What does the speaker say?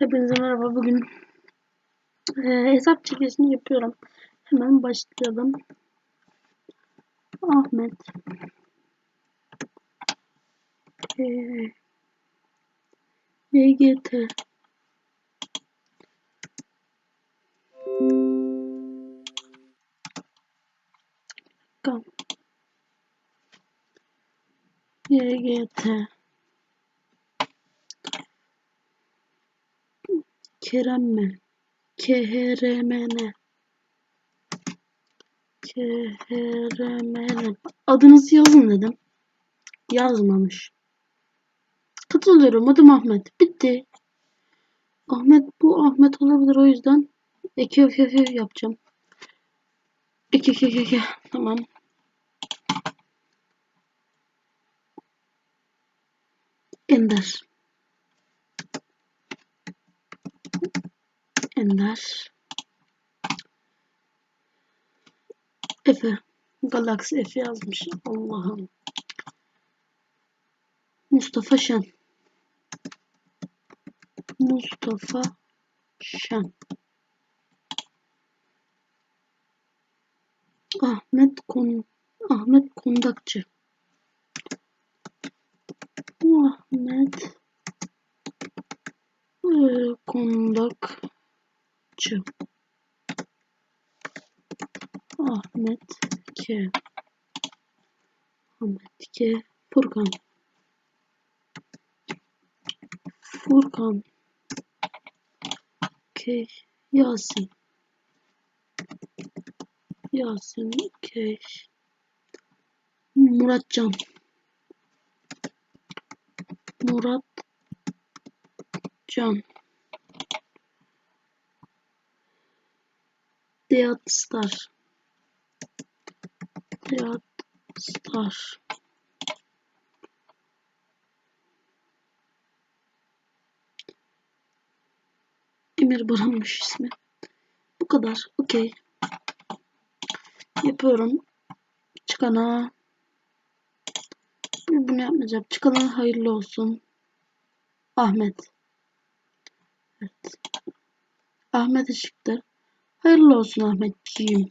Hepinize merhaba. Bugün e, hesap çekilişini yapıyorum. Hemen başlayalım. Ahmet e, YGT Tamam. YGT Kerem mi? KHRMN KHRMN Adınızı yazın dedim. Yazmamış. Katılıyorum. Adım Ahmet. Bitti. Ahmet bu Ahmet olabilir o yüzden eki eki eki yapacağım. Eki eki eki eki. Tamam. Ender. Ender. Efe. Galaxy Efe yazmış. Allah'ım. Mustafa Şen. Mustafa Şen. Ahmet Kon Ahmet Kondakçı. Ahmet e, Kondakçı. Ahmet K. Ahmet K. Furkan. Furkan. K. Yasin. Yasin K. Muratcan. Murat Can. Deat Star. Deat Star. Emir Baran'mış ismi. Bu kadar. Okey. Yapıyorum. Çıkana. Bunu yapmayacağım. Çıkana hayırlı olsun. Ahmet. Evet. Ahmet'e çıktı. Hayırlı olsun Ahmetciğim.